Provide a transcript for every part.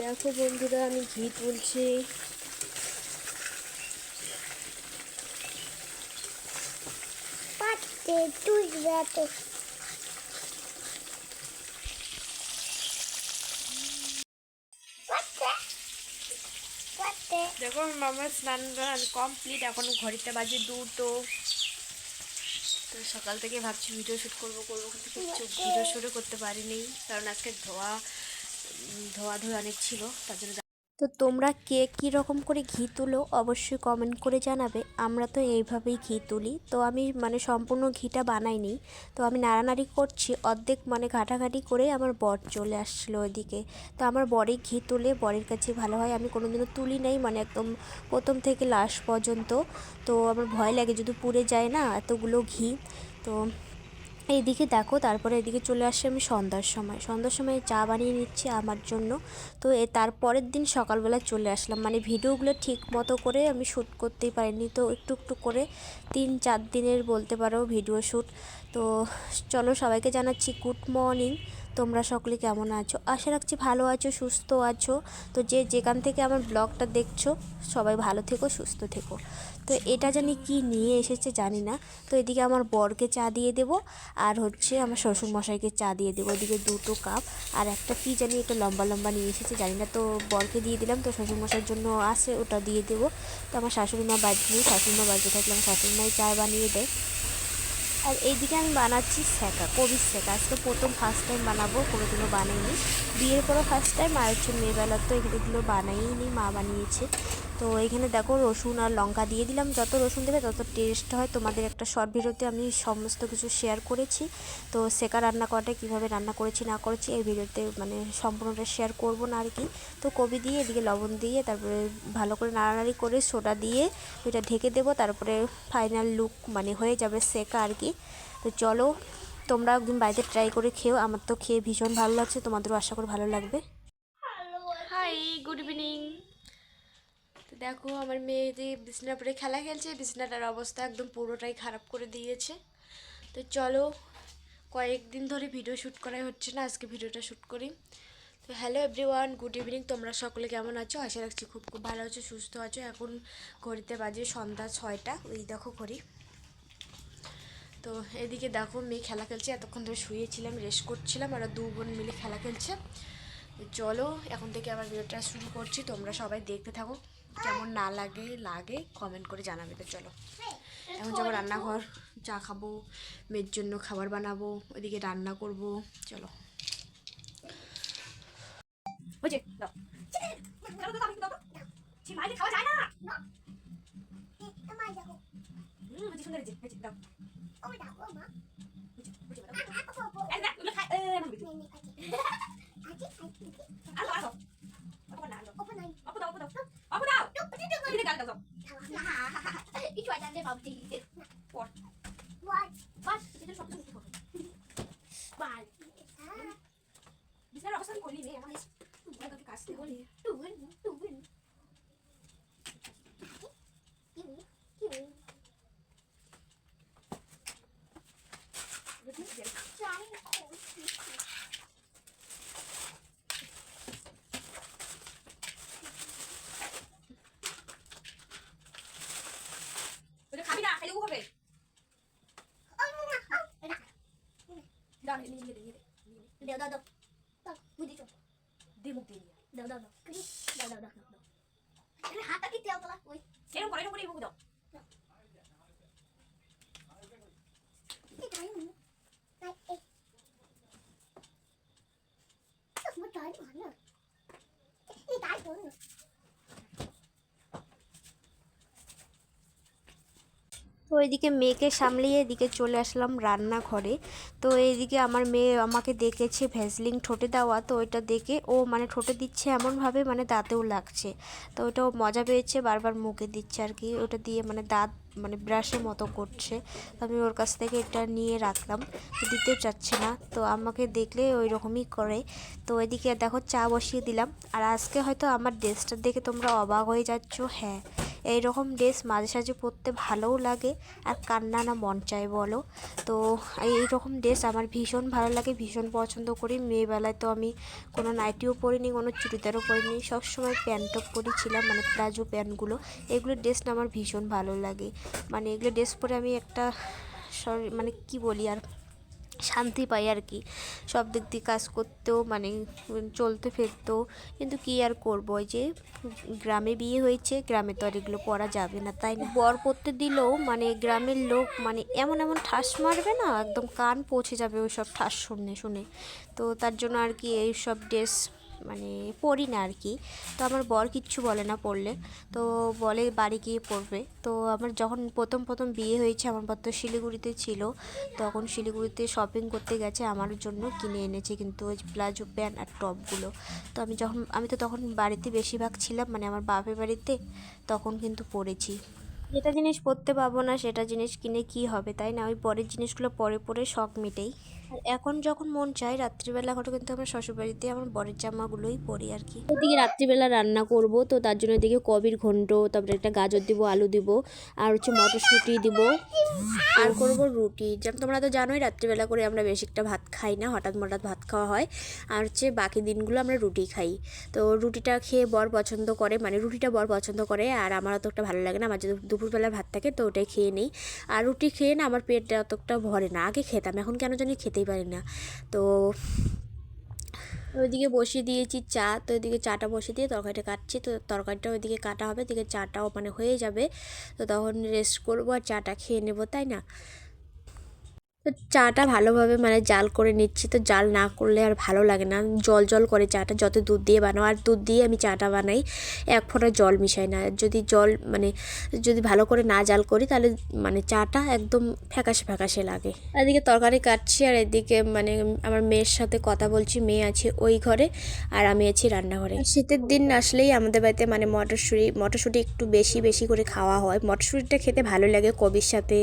দেখো বন্ধুরা আমি ঘি তুলছি। দেখো আমার মামার স্নান কমপ্লিট এখন ঘড়িতে বাজে দুটো। তো সকাল থেকে ভাবছি ভিডিও শ্যুট করব করব কিন্তু কিছু ভিডিও শ্যুটও করতে পারিনি। কারণ আজকে ধোয়া ধোয়া ধোয়া অনেক ছিল, তার জন্য তো তোমরা কে কী রকম করে ঘি তুলো অবশ্যই কমেন্ট করে জানাবে। আমরা তো এইভাবেই ঘি তুলি। তো আমি মানে সম্পূর্ণ ঘিটা বানাইনি। তো আমি নাড়ানাড়ি করছি। অর্ধেক মানে ঘাটাঘাটি করে আমার বর চলে আসছিল ওইদিকে। তো আমার বরই ঘি তুলে বরের কাছে ভালো হয়। আমি কোনোদিনও তুলি নাই মানে একদম প্রথম থেকে লাস্ট পর্যন্ত। তো আমার ভয় লাগে, যদি পুড়ে যায় না, এতগুলো ঘি। তো এইদিকে দেখো, তারপরে এদিকে চলে আসছি আমি সন্ধ্যার সময়। সন্ধ্যার সময় চা বানিয়ে নিচ্ছি আমার জন্য। তো এ তারপরের দিন সকালবেলা চলে আসলাম। মানে ভিডিওগুলো ঠিক মতো করে আমি শ্যুট করতেই পারিনি। তো একটু একটু করে তিন চার দিনের বলতে পারো ভিডিও শ্যুট। তো চলো সবাইকে জানাচ্ছি গুড মর্নিং। তোমরা সকলে কেমন আছো? আশা রাখছি ভালো আছো, সুস্থ আছো। তো যে যেখান থেকে আমার ব্লগটা দেখছ, সবাই ভালো থেকো, সুস্থ থেকো। তো এটা জানি কি নিয়ে এসেছে জানি না। তো এদিকে আমার বরকে চা দিয়ে দেবো, আর হচ্ছে আমার শ্বশুরমশাইকে চা দিয়ে দেবো। ওদিকে দুটো কাপ, আর একটা কী জানি এটা লম্বা লম্বা নিয়ে এসেছে, জানি না। তো বরকে দিয়ে দিলাম, তো শ্বশুরমশাইয়ের জন্য আসে ওটা দিয়ে দেবো। তো আমার শাশুড়ি মা বাড়িতে শাশুড়ি মা বাড়িতে থাকলে আমার শাশুড়ি মাই চা বানিয়ে দেয়। আর এইদিকে আমি বানাচ্ছি স্যাকা কবির স্যাকা আজকে প্রথম ফার্স্ট টাইম বানাবো, কোনোদিনও বানাইনি। বিয়ের পরও ফার্স্ট টাইম আর হচ্ছে মেয়েবেলার তো এগুলো বানাইনি মা বানিয়েছে। তো এখানে দেখো রসুন আর লঙ্কা দিয়ে দিলাম। যত রসুন দেবে তত টেস্ট হয়। তোমাদের একটা শর্ট ভিডিওতে আমি সমস্ত কিছু শেয়ার করেছি। তো সেকা রান্না করাটা কীভাবে রান্না করেছি, না করেছি, এই ভিডিওতে মানে সম্পূর্ণটা শেয়ার করব না আর কি। তো কবি দিয়ে এদিকে লবণ দিয়ে তারপরে ভালো করে নাড়ানাড়ি করে সোডা দিয়ে ওইটা ঢেকে দেবো। তারপরে ফাইনাল লুক মানে হয়ে যাবে সেকা আর কি। তো চলো, তোমরা একদিন বাড়িতে ট্রাই করে খেও। আমার তো খেয়ে ভীষণ ভালো লাগছে। তোমাদেরও আশা করি ভালো লাগবে। হাই গুড ইভিনিং দেখো, আমার মেয়ে যে বিছনার পরে খেলা খেলছে, বিছনাটার অবস্থা একদম পুরোটাই খারাপ করে দিয়েছে। তো চলো, কয়েকদিন ধরে ভিডিও শ্যুট করাই হচ্ছে না, আজকে ভিডিওটা শ্যুট করি। তো হ্যালো এভরিওয়ান গুড ইভিনিং তোমরা সকলে কেমন আছো? আশা রাখছি খুব খুব ভালো আছো, সুস্থ আছো। এখন ঘড়িতে বাজে সন্ধ্যা ছয়টা ওই দেখো ঘড়ি। তো এদিকে দেখো, মেয়ে খেলা খেলছে, এতক্ষণ ধরে শুয়েছিলাম রেস্ট করছিলাম, আর দু বোন মিলে খেলা খেলছে। চলো, এখন থেকে আবার ভিডিওটা শুরু করছি, তোমরা সবাই দেখতে থাকো। কেমন না লাগে লাগে কমেন্ট করে জানাবে তো চলো। এখন যাব রান্নাঘর চা খাব মেয়ের জন্য খাবার বানাবো ওইদিকে রান্না করব চলো। বুঝে খাওয়া যায় না। আলো আলো। অপু না আলো ওপেন আই অপু দাও অপু দাও অপু দাও দিদি গাল দাও কিছু আইটা দে ভাবছি পর ওয়াই বাস এটা সব কিছু হবে বাল বিছানার অবস্থা আমি করিনি রে আমার তুই তোকে কাজ করি টুন টুন কি কি চাই ওটা খাবি না খাইলেও হবে দাও নিয়ে নিয়ে দে নিয়ে দে দাও দাও দাও দাও বুঝি তো দে মুখ দিয়ে নিয়ে দাও দাও দাও দাও দাও দাও দাও এখানে হাতটা কি তেল তোলা ওই এরকম করে এরকম করে মুখ দাও এই তাই না তাই এই মই তাই ভালো এই তাই তো তো এইদিকে মেয়েকে সামলিয়ে এদিকে চলে আসলাম রান্নাঘরে। তো এইদিকে আমার মেয়ে আমাকে দেখেছে ভ্যাসলিন ঠোঁটে দেওয়া, তো ওইটা দেখে ও মানে ঠোঁটে দিচ্ছে এমনভাবে মানে দাঁতেও লাগছে। তো ওটা ও মজা পেয়েছে, বারবার মুখে দিচ্ছে আর কি। ওটা দিয়ে মানে দাঁত মানে ব্রাশের মতো করছে। আমি ওর কাছ থেকে এটা নিয়ে রাখলাম দিতেও চাচ্ছে না। তো আমাকে দেখলে ওই রকমই করে। তো এদিকে দেখো চা বসিয়ে দিলাম। আর আজকে হয়তো আমার ড্রেসটা দেখে তোমরা অবাক হয়ে যাচ্ছ হ্যাঁ। এই রকম ড্রেস মাঝে সাঝে পরতে ভালোও লাগে আর কান্না না মন চায়, বলো। তো এই রকম ড্রেস আমার ভীষণ ভালো লাগে, ভীষণ পছন্দ করি। মেয়েবেলায় তো আমি কোনো নাইটিও পরিনি, কোনো চুড়িদারও পরিনি, সবসময় প্যান্ট টপ পরেছিলাম মানে প্লাজো প্যান্টগুলো। এগুলো ড্রেস না আমার ভীষণ ভালো লাগে। মানে এগুলো ড্রেস পরে আমি একটা মানে কি বলি আর শান্তি পাই আর কি। সব দিক দিয়ে কাজ করতেও মানে চলতে ফিরতেও কিন্তু কি আর করব? ওই যে গ্রামে বিয়ে হয়েছে, গ্রামে তো আর এগুলো করা যাবে না, তাই না? বর করতে দিলেও মানে গ্রামের লোক মানে এমন এমন ঠাস মারবে না, একদম কান পৌঁছে যাবে ওই সব ঠাস শুনে শুনে। তো তার জন্য আর কি এই সব ড্রেস মানে পড়ি না আর কি। তো আমার বর কিচ্ছু বলে না পড়লে। তো বলে বাড়ি গিয়ে পড়বে। তো আমার যখন প্রথম প্রথম বিয়ে হয়েছে, আমার বর তো শিলিগুড়িতে ছিল। তখন শিলিগুড়িতে শপিং করতে গেছে, আমার জন্য কিনে এনেছে কিন্তু ওই প্লাজো প্যান্ট আর টপগুলো তো আমি যখন, আমি তো তখন বাড়িতে বেশিরভাগ ছিলাম মানে আমার বাপের বাড়িতে, তখন কিন্তু পরেছি যেটা জিনিস পরতে পাবো না সেটা জিনিস কিনে কি হবে তাই না? ওই পরের জিনিসগুলো পরে পরে শখ মেটেই। আর এখন যখন মন চায় রাত্রিবেলা করে কিন্তু আমার শ্বশুরবাড়িতে আমার বরের জামাগুলোই পরি আর কি। ওদিকে রাত্রিবেলা রান্না করব তো তার জন্য এদিকে কবির ঘন্ট তারপরে একটা গাজর দিব আলু দিব আর হচ্ছে মটরশুঁটি দিব। আর করব রুটি। যেমন তোমরা তো জানোই রাত্রিবেলা করে আমরা বেশি একটা ভাত খাই না হঠাৎ মঠাৎ ভাত খাওয়া হয়। আর হচ্ছে বাকি দিনগুলো আমরা রুটি খাই। তো রুটিটা খেয়ে বর পছন্দ করে মানে রুটিটা বর পছন্দ করে আর আমার অতটা ভালো লাগে না আমার যদি দুপুরবেলা ভাত থাকে, তো ওটাই খেয়ে নিই। আর রুটি খেয়ে না আমার পেটটা অতটা ভরে না, আগে খেতাম, এখন কেন জানি খেতেই পারি না। তো ওইদিকে বসিয়ে দিয়েছি চা, তো ওইদিকে চাটা বসিয়ে দিয়ে তরকারিটা কাটছি, তো তরকারিটা ওইদিকে কাটা হবে, ওইদিকে চাটাও মানে হয়ে যাবে, তো তখন রেস্ট করব আর চাটা খেয়ে নেব, তাই না? তো চাটা ভালোভাবে মানে জাল করে নিচ্ছি। তো জাল না করলে আর ভালো লাগে না। জল জল করে চাটা যত দুধ দিয়ে বানাও। আর দুধ দিয়ে আমি চাটা বানাই, এক ফোঁটা জল মিশাই না। যদি জল মানে যদি ভালো করে না জাল করি তাহলে মানে চাটা একদম ফ্যাকাশে ফ্যাকাশে লাগে। এদিকে তরকারি কাটছি আর এদিকে মানে আমার মেয়ের সাথে কথা বলছি। মেয়ে আছে ওই ঘরে আর আমি আছি রান্নাঘরে। শীতের দিন আসলেই আমাদের বাড়িতে মানে মটরশুঁটি মটরশুঁটি একটু বেশি বেশি করে খাওয়া হয়। মটরশুঁটিটা খেতে ভালো লাগে কবির সাথে।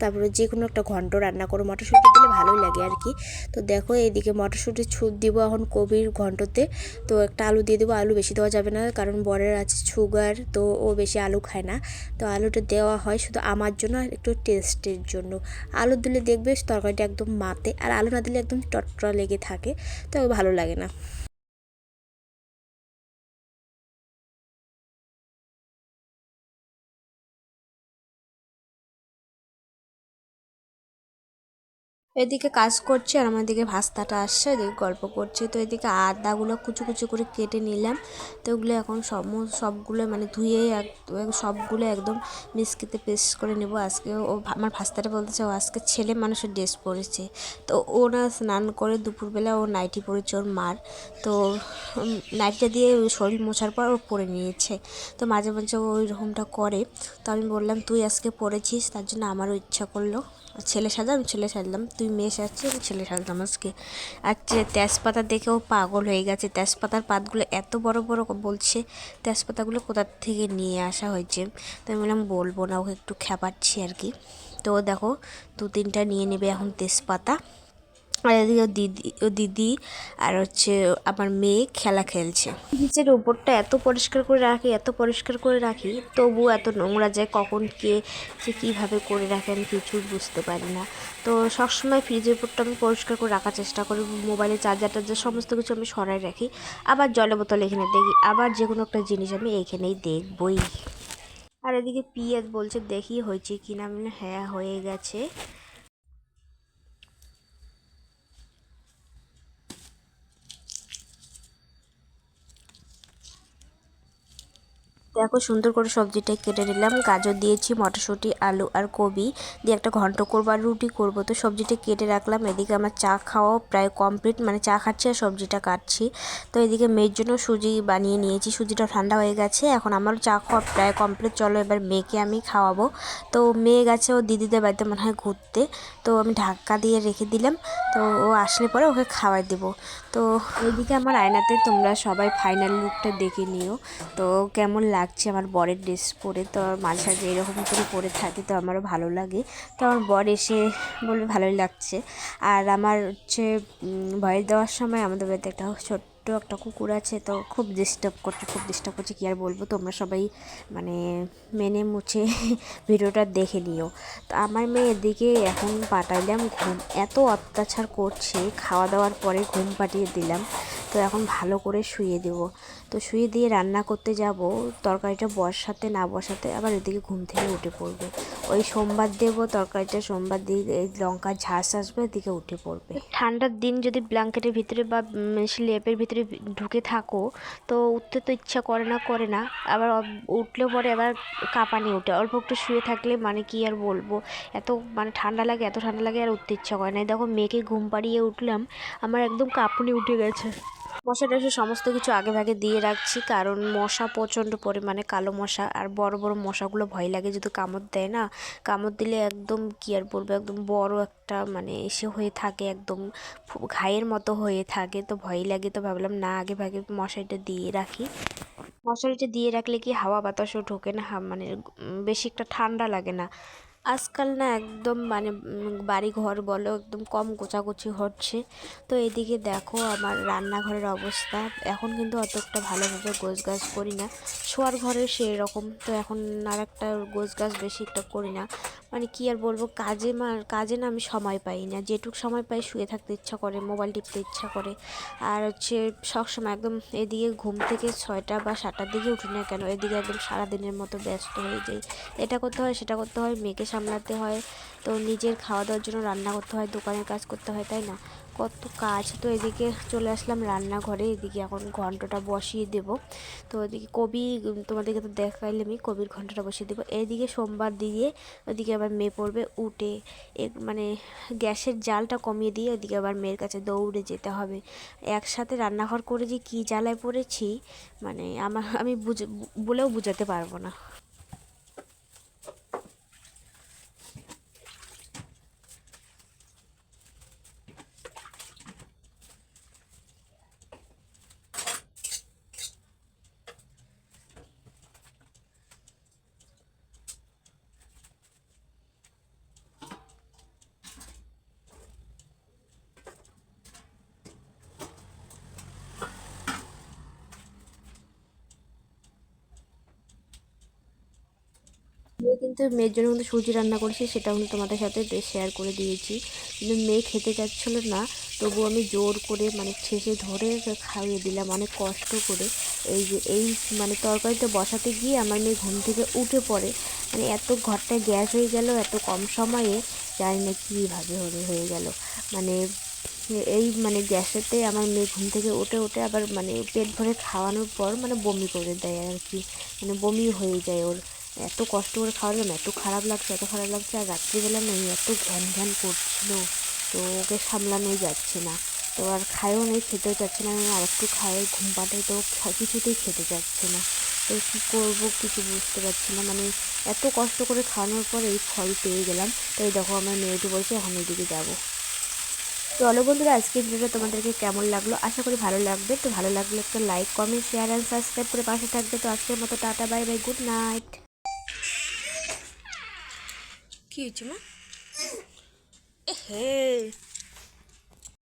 তারপরে যে কোনো একটা ঘন্ট রান্না করো মটরশুঁটি দিলে ভালোই লাগে আর কি। তো দেখো এইদিকে মটরশুঁটি ছুট দিব এখন কবির ঘন্টতে। তো একটা আলু দিয়ে দেবো, আলু বেশি দেওয়া যাবে না কারণ বরের আছে সুগার, তো ও বেশি আলু খায় না। তো আলুটা দেওয়া হয় শুধু আমার জন্য আর একটু টেস্টের জন্য। আলু দিলে দেখবে তরকারিটা একদম মাতে, আর আলু না দিলে একদম টটরা লেগে থাকে। তো ভালো লাগে না। এদিকে কাজ করছে আর আমার দিকে ভাস্তাটা আসছে, এদিকে গল্প করছে। তো এদিকে আদাগুলো কুচু কুচু করে কেটে নিলাম। তো ওগুলো এখন সব সবগুলো মানে ধুয়ে এক সবগুলো একদম মিক্সিতে পেস্ট করে নেব। আজকে ও আমার ভাস্তাটা বলতেছে ও আজকে ছেলে মানুষের ড্রেস পরেছে। তো ও না স্নান করে দুপুরবেলা ও নাইটি পরেছে ওর মার। তো নাইটিটা দিয়ে শরীর মোছার পর ও পরে নিয়েছে। তো মাঝে মাঝে ও ওই রকমটা করে। তো আমি বললাম, তুই আজকে পরেছিস, তার জন্য আমারও ইচ্ছা করল। ছেলে সাজা, আমি ছেলে সাজলাম। তুই মেয়ে সাজছিস আমি ছেলে সাজলাম আজকে। আর তেজপাতা দেখে ও পাগল হয়ে গেছে। তেজপাতার পাতগুলো এত বড় বড় বলছে, তেজপাতাগুলো কোথার থেকে নিয়ে আসা হয়েছে? তো আমি বললাম, বলব না, ওকে একটু খেপাচ্ছি আর কি। তো দেখো দু তিনটা নিয়ে নেবে এখন তেজপাতা। আর এদিকে দিদি ও দিদি আর হচ্ছে আমার মেয়ে খেলা খেলছে। নিচের ওপরটা এত পরিষ্কার করে রাখি এত পরিষ্কার করে রাখি তবু এত নোংরা যায় কখন কে যে কীভাবে করে রাখে আমি কিছুই বুঝতে পারি না। তো সবসময় ফ্রিজের উপরটা আমি পরিষ্কার করে রাখার চেষ্টা করি মোবাইলে চার্জার টার্জার সমস্ত কিছু আমি সরাই রাখি আবার জলের বোতল এখানে দেখি আবার যে কোনো একটা জিনিস আমি এখানেই দেখবই। আর এদিকে পিয়াজ বলছে দেখি হয়েছে কিনা? বললাম, হ্যাঁ হয়ে গেছে। দেখো, সুন্দর করে সবজিটা কেটে নিলাম। গাজর দিয়েছি, মটরশুঁটি, আলু আর কবি দিয়ে একটা ঘন্ট করব আর রুটি করব। তো সবজিটা কেটে রাখলাম। এদিকে আমার চা খাওয়াও প্রায় কমপ্লিট মানে চা খাচ্ছি আর সবজিটা কাটছি। তো এদিকে মেয়ের জন্য সুজি বানিয়ে নিয়েছি। সুজিটা ঠান্ডা হয়ে গেছে। এখন আমারও চা খাওয়া প্রায় কমপ্লিট চলো এবার মেয়েকে আমি খাওয়াবো। তো মেয়ে গেছে ও দিদিদের বাড়িতে মনে হয় ঘুরতে। তো আমি ঢাকা দিয়ে রেখে দিলাম। তো ও আসলে পরে ওকে খাওয়াই দেবো। তো ওইদিকে আমার আয়নাতে তোমরা সবাই ফাইনাল লুকটা দেখে নিও। তো কেমন লাগছে আমার বরের ড্রেস পরে। তো মাঝে এরকম করে পরে থাকি, তো আমারও ভালো লাগে। তো আমার বর এসে বলবে ভালোই লাগছে। আর আমার হচ্ছে ভয়েস দেওয়ার সময় আমাদের বাড়িতে একটা ছোট্ট ছোট্ট একটা কুকুর আছে, তো খুব ডিস্টার্ব করছে, খুব ডিস্টার্ব করছে। কী আর বলব, তোমরা সবাই মানে মেনে মুছে ভিডিওটা দেখে নিও। তো আমার মেয়ে এদিকে এখন পাঠাইলাম ঘুম, এত অত্যাচার করছে, খাওয়া দাওয়ার পরে ঘুম পাঠিয়ে দিলাম। তো এখন ভালো করে শুয়ে দেব। তো শুয়ে দিয়ে রান্না করতে যাব। তরকারিটা বসাতে, না বসাতে আবার এদিকে ঘুম থেকে উঠে পড়বে। ওই সোমবার দেব, তরকারিটা সোমবার দিয়ে এই লঙ্কার ঝাঁস আসবে, এদিকে উঠে পড়বে। ঠান্ডার দিন যদি ব্ল্যাঙ্কেটের ভিতরে বা স্লেপের ভিতরে ঢুকে থাকো, তো উঠতে তো ইচ্ছা করে না করে না। আবার উঠলে পরে আবার কাঁপানি ওঠে। অল্প একটু শুয়ে থাকলে মানে কি আর বলব? এত মানে ঠান্ডা লাগে, এত ঠান্ডা লাগে আর উঠতে ইচ্ছা করে না। দেখো, মেয়েকে ঘুম পাড়িয়ে উঠলাম, আমার একদম কাঁপুনি উঠে গেছে। মশা টশা সমস্ত কিছু আগে ভাগে দিয়ে রাখছি, কারণ মশা প্রচণ্ড পরিমাণে কালো মশা আর বড় বড় মশাগুলো ভয় লাগে যদি কামড় দেয় না, কামড় দিলে একদম কি আর বলব, একদম বড় একটা মানে এসে হয়ে থাকে, একদম ঘায়ের মতো হয়ে থাকে, তো ভয় লাগে, তো ভাবলাম না আগে ভাগে মশারিটা দিয়ে রাখি। মশারিটা দিয়ে রাখলে কি হাওয়া বাতাসও ঢোকে না মানে বেশি একটা ঠান্ডা লাগে না। আজকাল না একদম মানে বাড়ি ঘর বলো একদম কম গোছাগুছি হচ্ছে। তো এদিকে দেখো আমার রান্নাঘরের অবস্থা। এখন কিন্তু অত একটা ভালোভাবে গোছ গাছ করি না। শোয়ার ঘরে সেই রকম তো এখন আর একটা গোছ গাছ বেশি একটা করি না। মানে কি আর বলব, কাজে কাজে না আমি সময় পাই না। যেটুক সময় পাই শুয়ে থাকতে ইচ্ছা করে, মোবাইল টিপতে ইচ্ছা করে। আর হচ্ছে সবসময় একদম এদিকে ঘুম থেকে ছয়টা বা সাতটার দিকে উঠি না কেন, এদিকে একদম সারাদিনের মতো ব্যস্ত হয়ে যাই। এটা করতে হয়, সেটা করতে হয়, মেয়েকে সামলাতে হয়। তো নিজের খাওয়া দাওয়ার জন্য রান্না করতে হয়, দোকানের কাজ করতে হয়, তাই না? কত কাজ। তো এদিকে চলে আসলাম রান্নাঘরে। এদিকে এখন ঘন্টটা বসিয়ে দেব। তো এদিকে কবি তোমাদেরকে তো দেখাইলে আমি কবির ঘন্টটা বসিয়ে দেবো। এদিকে সোমবার দিয়ে ওদিকে আবার মেয়ে পড়বে, উঠে মানে গ্যাসের জালটা কমিয়ে দিয়ে ওদিকে আবার মেয়ের কাছে দৌড়ে যেতে হবে। একসাথে রান্নাঘর করে যে কী জ্বালায় পড়েছি মানে আমার, আমি বুঝে, বলেও বোঝাতে পারব না। মেয়ে কিন্তু মেয়ের জন্য কিন্তু সুজি রান্না করেছি সেটা কিন্তু তোমাদের সাথে শেয়ার করে দিয়েছি। কিন্তু মেয়ে খেতে চাচ্ছিল না, তবু আমি জোর করে মানে ঠেসে ধরে খাইয়ে দিলাম, অনেক কষ্ট করে। এই যে, এই মানে তরকারিটা বসাতে গিয়ে আমার মেয়ে ঘুম থেকে উঠে পড়ে। মানে এত ঘরটায় গ্যাস হয়ে গেল, এত কম সময়ে, জানি না কীভাবে হয়ে গেল। মানে এই মানে গ্যাসেতে আমার মেয়ে ঘুম থেকে উঠে উঠে আবার মানে পেট ভরে খাওয়ানোর পর মানে বমি করে দেয় আর কি। মানে বমি হয়ে যায় ওর। এত কষ্ট করে খাওয়ালাম, এত খারাপ লাগছে, এত খারাপ লাগছে, আর রাত্রিবেলা নেই এত ঘ্যান ঘ্যান করছিল, তো ওকে সামলানোই যাচ্ছে না। তো আর খায়ও নেই, খেতেও চাচ্ছে না, আর একটু খাই ঘুম পাঠাই তো কিছুতেই খেতে যাচ্ছে না। তো কী করব কিছু বুঝতে পারছি না মানে এত কষ্ট করে খাওয়ানোর পর এই ফল পেয়ে গেলাম। তো এই দেখো আমার মেয়েটি বলছে, এখন এদিকে যাব। চলো বন্ধুরা, আজকের ভিডিওটা তোমাদেরকে কেমন লাগল? আশা করি ভালো লাগবে। তো ভালো লাগলে একটা like comment share and subscribe করে পাশে থাকবে। তো আজকের মতো tata bye bye good night কি হয়েছে মা? হে